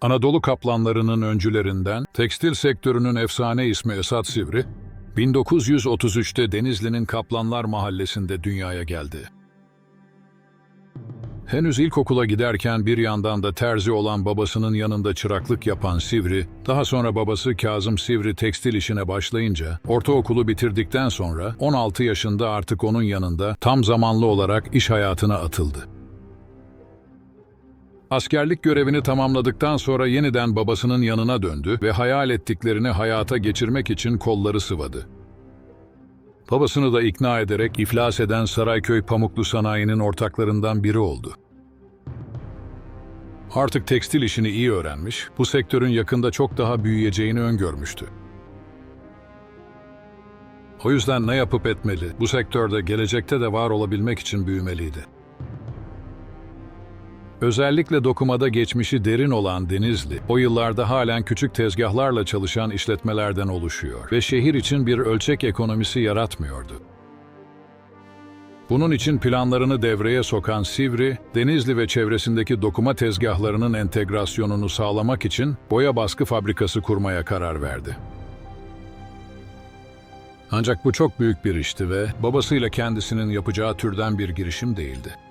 Anadolu kaplanlarının öncülerinden, tekstil sektörünün efsane ismi Esat Sivri, 1933'te Denizli'nin Kaplanlar Mahallesi'nde dünyaya geldi. Henüz ilkokula giderken bir yandan da terzi olan babasının yanında çıraklık yapan Sivri, daha sonra babası Kazım Sivri tekstil işine başlayınca, ortaokulu bitirdikten sonra 16 yaşında artık onun yanında tam zamanlı olarak iş hayatına atıldı. Askerlik görevini tamamladıktan sonra yeniden babasının yanına döndü ve hayal ettiklerini hayata geçirmek için kolları sıvadı. Babasını da ikna ederek iflas eden Sarayköy Pamuklu Sanayi'nin ortaklarından biri oldu. Artık tekstil işini iyi öğrenmiş, bu sektörün yakında çok daha büyüyeceğini öngörmüştü. O yüzden ne yapıp etmeli, bu sektörde gelecekte de var olabilmek için büyümeliydi. Özellikle dokumada geçmişi derin olan Denizli, o yıllarda halen küçük tezgahlarla çalışan işletmelerden oluşuyor ve şehir için bir ölçek ekonomisi yaratmıyordu. Bunun için planlarını devreye sokan Sivri, Denizli ve çevresindeki dokuma tezgahlarının entegrasyonunu sağlamak için boya baskı fabrikası kurmaya karar verdi. Ancak bu çok büyük bir işti ve babasıyla kendisinin yapacağı türden bir girişim değildi.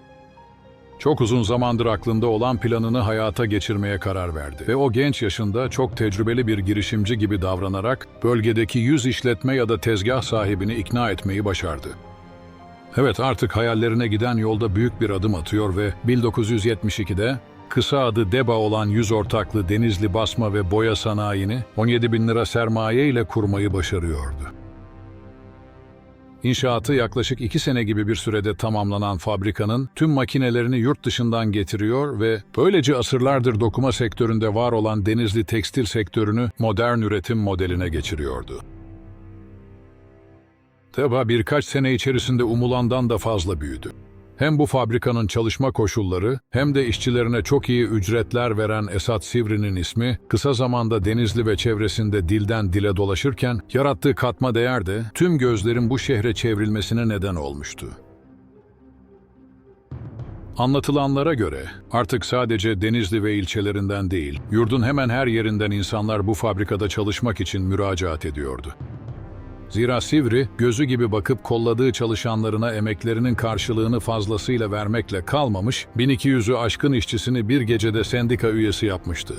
Çok uzun zamandır aklında olan planını hayata geçirmeye karar verdi ve o genç yaşında çok tecrübeli bir girişimci gibi davranarak bölgedeki yüz işletme ya da tezgah sahibini ikna etmeyi başardı. Evet artık hayallerine giden yolda büyük bir adım atıyor ve 1972'de kısa adı DEBA olan yüz ortaklı Denizli Basma ve Boya Sanayi'ni 17 bin lira sermaye ile kurmayı başarıyordu. İnşaatı yaklaşık iki sene gibi bir sürede tamamlanan fabrikanın tüm makinelerini yurt dışından getiriyor ve böylece asırlardır dokuma sektöründe var olan Denizli tekstil sektörünü modern üretim modeline geçiriyordu. Teba birkaç sene içerisinde umulandan da fazla büyüdü. Hem bu fabrikanın çalışma koşulları hem de işçilerine çok iyi ücretler veren Esat Sivri'nin ismi kısa zamanda Denizli ve çevresinde dilden dile dolaşırken yarattığı katma değer de tüm gözlerin bu şehre çevrilmesine neden olmuştu. Anlatılanlara göre artık sadece Denizli ve ilçelerinden değil, yurdun hemen her yerinden insanlar bu fabrikada çalışmak için müracaat ediyordu. Zira Sivri, gözü gibi bakıp kolladığı çalışanlarına emeklerinin karşılığını fazlasıyla vermekle kalmamış, 1200'ü aşkın işçisini bir gecede sendika üyesi yapmıştı.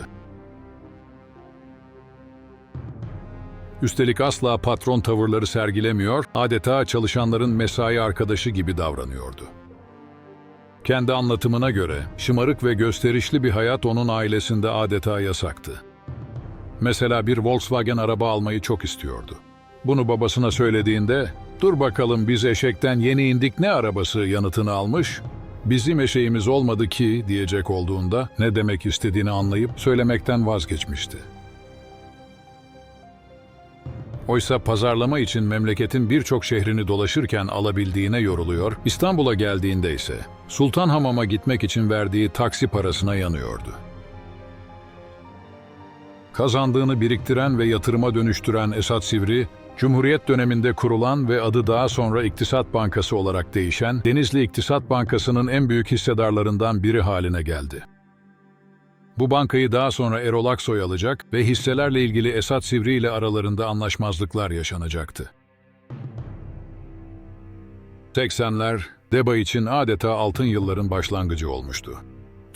Üstelik asla patron tavırları sergilemiyor, adeta çalışanların mesai arkadaşı gibi davranıyordu. Kendi anlatımına göre, şımarık ve gösterişli bir hayat onun ailesinde adeta yasaktı. Mesela bir Volkswagen araba almayı çok istiyordu. Bunu babasına söylediğinde, ''Dur bakalım biz eşekten yeni indik ne arabası?'' yanıtını almış, ''Bizim eşeğimiz olmadı ki'' diyecek olduğunda ne demek istediğini anlayıp söylemekten vazgeçmişti. Oysa pazarlama için memleketin birçok şehrini dolaşırken alabildiğine yoruluyor, İstanbul'a geldiğinde ise Sultanhamam'a gitmek için verdiği taksi parasına yanıyordu. Kazandığını biriktiren ve yatırıma dönüştüren Esat Sivri, Cumhuriyet döneminde kurulan ve adı daha sonra İktisat Bankası olarak değişen Denizli İktisat Bankası'nın en büyük hissedarlarından biri haline geldi. Bu bankayı daha sonra Erol Aksoy alacak ve hisselerle ilgili Esat Sivri ile aralarında anlaşmazlıklar yaşanacaktı. 80'ler, DEBA için adeta altın yılların başlangıcı olmuştu.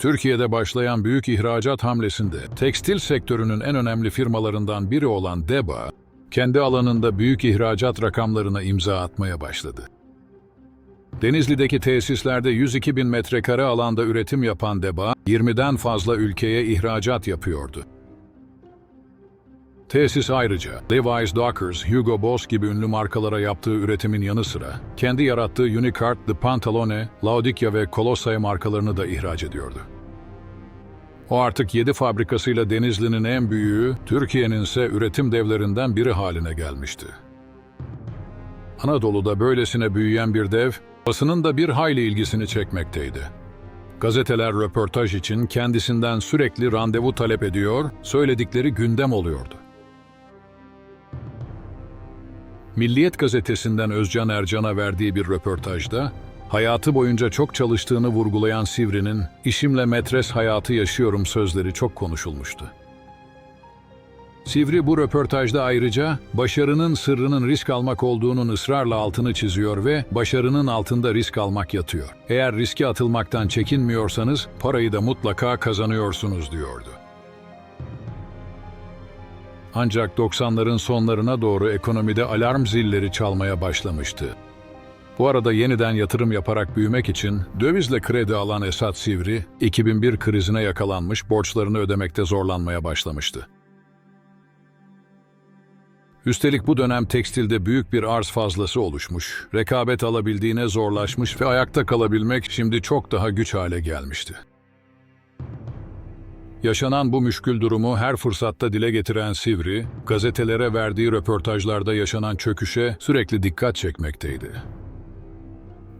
Türkiye'de başlayan büyük ihracat hamlesinde tekstil sektörünün en önemli firmalarından biri olan DEBA, kendi alanında büyük ihracat rakamlarına imza atmaya başladı. Denizli'deki tesislerde 102 bin metrekare alanda üretim yapan DEBA, 20'den fazla ülkeye ihracat yapıyordu. Tesis ayrıca Levi's Dockers, Hugo Boss gibi ünlü markalara yaptığı üretimin yanı sıra kendi yarattığı Unicart, The Pantalone, Laodicea ve Colossae markalarını da ihraç ediyordu. O artık 7 fabrikasıyla Denizli'nin en büyüğü, Türkiye'nin ise üretim devlerinden biri haline gelmişti. Anadolu'da böylesine büyüyen bir dev, basının da bir hayli ilgisini çekmekteydi. Gazeteler röportaj için kendisinden sürekli randevu talep ediyor, söyledikleri gündem oluyordu. Milliyet gazetesinden Özcan Ercan'a verdiği bir röportajda, Hayatı boyunca çok çalıştığını vurgulayan Sivri'nin "İşimle metres hayatı yaşıyorum" sözleri çok konuşulmuştu. Sivri bu röportajda ayrıca başarının sırrının risk almak olduğunun ısrarla altını çiziyor ve başarının altında risk almak yatıyor. Eğer riske atılmaktan çekinmiyorsanız parayı da mutlaka kazanıyorsunuz diyordu. Ancak 90'ların sonlarına doğru ekonomide alarm zilleri çalmaya başlamıştı. Bu arada yeniden yatırım yaparak büyümek için dövizle kredi alan Esat Sivri, 2001 krizine yakalanmış borçlarını ödemekte zorlanmaya başlamıştı. Üstelik bu dönem tekstilde büyük bir arz fazlası oluşmuş, rekabet alabildiğine zorlaşmış ve ayakta kalabilmek şimdi çok daha güç hale gelmişti. Yaşanan bu müşkül durumu her fırsatta dile getiren Sivri, gazetelere verdiği röportajlarda yaşanan çöküşe sürekli dikkat çekmekteydi.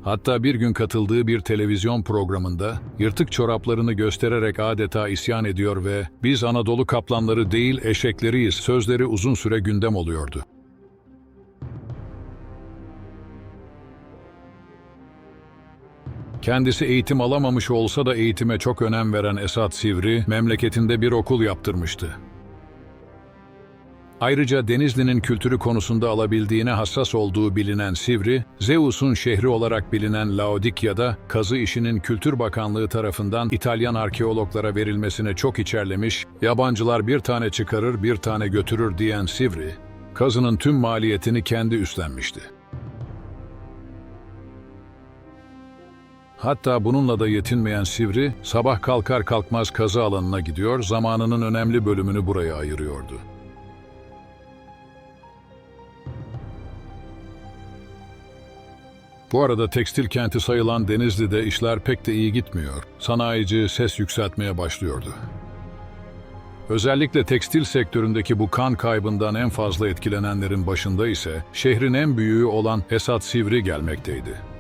Hatta bir gün katıldığı bir televizyon programında yırtık çoraplarını göstererek adeta isyan ediyor ve "Biz Anadolu kaplanları değil eşekleriyiz" sözleri uzun süre gündem oluyordu. Kendisi eğitim alamamış olsa da eğitime çok önem veren Esat Sivri, memleketinde bir okul yaptırmıştı. Ayrıca Denizli'nin kültürü konusunda alabildiğine hassas olduğu bilinen Sivri, Zeus'un şehri olarak bilinen Laodikya'da kazı işinin Kültür Bakanlığı tarafından İtalyan arkeologlara verilmesine çok içerlemiş, yabancılar bir tane çıkarır bir tane götürür diyen Sivri, kazının tüm maliyetini kendi üstlenmişti. Hatta bununla da yetinmeyen Sivri, sabah kalkar kalkmaz kazı alanına gidiyor, zamanının önemli bölümünü buraya ayırıyordu. Bu arada tekstil kenti sayılan Denizli'de işler pek de iyi gitmiyor. Sanayici ses yükseltmeye başlıyordu. Özellikle tekstil sektöründeki bu kan kaybından en fazla etkilenenlerin başında ise şehrin en büyüğü olan Esat Sivri gelmekteydi.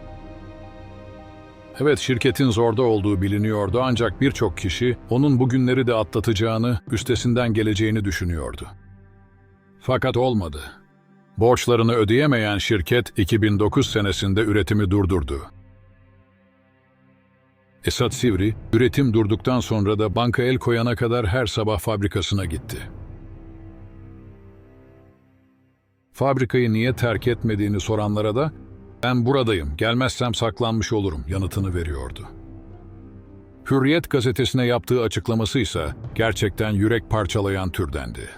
Evet şirketin zorda olduğu biliniyordu ancak birçok kişi onun bugünleri de atlatacağını, üstesinden geleceğini düşünüyordu. Fakat olmadı. Borçlarını ödeyemeyen şirket 2009 senesinde üretimi durdurdu. Esat Sivri, üretim durduktan sonra da banka el koyana kadar her sabah fabrikasına gitti. Fabrikayı niye terk etmediğini soranlara da ben buradayım, gelmezsem saklanmış olurum yanıtını veriyordu. Hürriyet gazetesine yaptığı açıklaması ise gerçekten yürek parçalayan türdendi.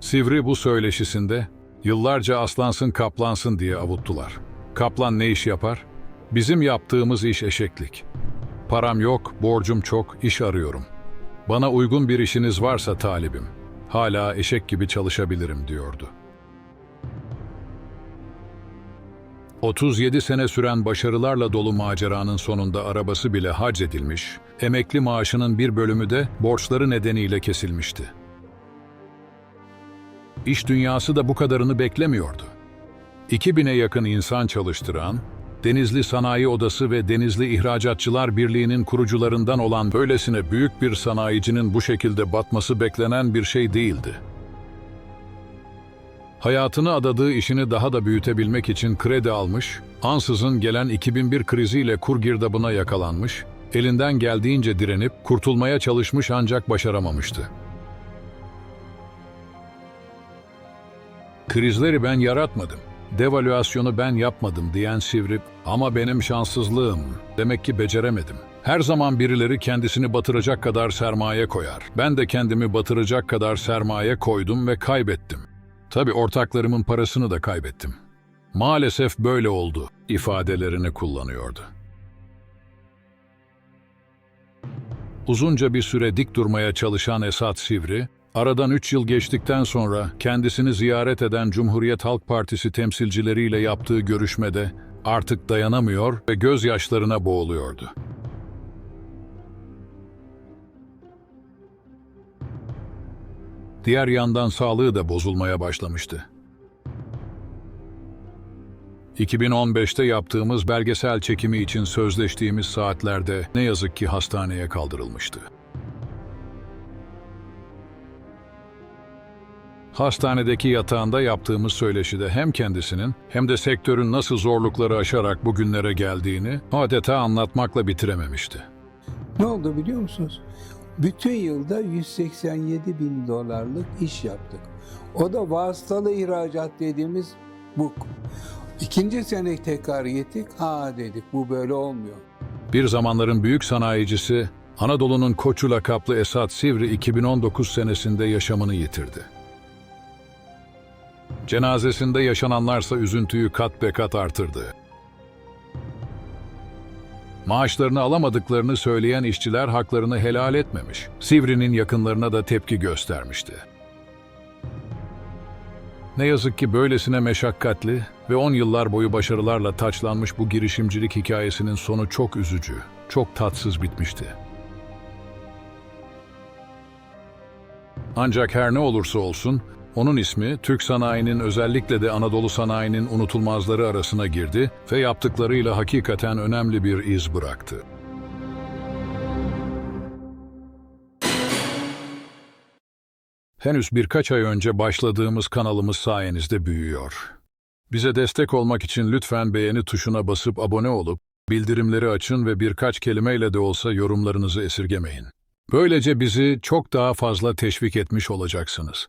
Sivri bu söyleşisinde yıllarca aslansın kaplansın diye avuttular. Kaplan ne iş yapar? Bizim yaptığımız iş eşeklik. Param yok, borcum çok, iş arıyorum. Bana uygun bir işiniz varsa talibim. Hala eşek gibi çalışabilirim diyordu. 37 sene süren başarılarla dolu maceranın sonunda arabası bile hac edilmiş, emekli maaşının bir bölümü de borçları nedeniyle kesilmişti. İş dünyası da bu kadarını beklemiyordu. 2000'e yakın insan çalıştıran, Denizli Sanayi Odası ve Denizli İhracatçılar Birliği'nin kurucularından olan böylesine büyük bir sanayicinin bu şekilde batması beklenen bir şey değildi. Hayatını adadığı işini daha da büyütebilmek için kredi almış, ansızın gelen 2001 kriziyle kur girdabına yakalanmış, elinden geldiğince direnip kurtulmaya çalışmış ancak başaramamıştı. Krizleri ben yaratmadım, devalüasyonu ben yapmadım diyen Sivri, ama benim şanssızlığım, demek ki beceremedim. Her zaman birileri kendisini batıracak kadar sermaye koyar. Ben de kendimi batıracak kadar sermaye koydum ve kaybettim. Tabi ortaklarımın parasını da kaybettim. Maalesef böyle oldu ifadelerini kullanıyordu. Uzunca bir süre dik durmaya çalışan Esat Sivri, aradan 3 yıl geçtikten sonra kendisini ziyaret eden Cumhuriyet Halk Partisi temsilcileriyle yaptığı görüşmede artık dayanamıyor ve gözyaşlarına boğuluyordu. Diğer yandan sağlığı da bozulmaya başlamıştı. 2015'te yaptığımız belgesel çekimi için sözleştiğimiz saatlerde ne yazık ki hastaneye kaldırılmıştı. Hastanedeki yatağında yaptığımız söyleşide hem kendisinin hem de sektörün nasıl zorlukları aşarak bugünlere geldiğini adeta anlatmakla bitirememişti. Ne oldu biliyor musunuz? Bütün yılda 187 bin dolarlık iş yaptık. O da vasıtalı ihracat dediğimiz bu. İkinci sene tekrar gittik. Ha dedik bu böyle olmuyor. Bir zamanların büyük sanayicisi, Anadolu'nun koçu lakaplı Esat Sivri 2019 senesinde yaşamını yitirdi. Cenazesinde yaşananlarsa üzüntüyü kat be kat artırdı. Maaşlarını alamadıklarını söyleyen işçiler haklarını helal etmemiş. Sivri'nin yakınlarına da tepki göstermişti. Ne yazık ki böylesine meşakkatli ve 10 yıllar boyu başarılarla taçlanmış bu girişimcilik hikayesinin sonu çok üzücü, çok tatsız bitmişti. Ancak her ne olursa olsun, onun ismi Türk sanayinin özellikle de Anadolu sanayinin unutulmazları arasına girdi ve yaptıklarıyla hakikaten önemli bir iz bıraktı. Henüz birkaç ay önce başladığımız kanalımız sayenizde büyüyor. Bize destek olmak için lütfen beğeni tuşuna basıp abone olup, bildirimleri açın ve birkaç kelimeyle de olsa yorumlarınızı esirgemeyin. Böylece bizi çok daha fazla teşvik etmiş olacaksınız.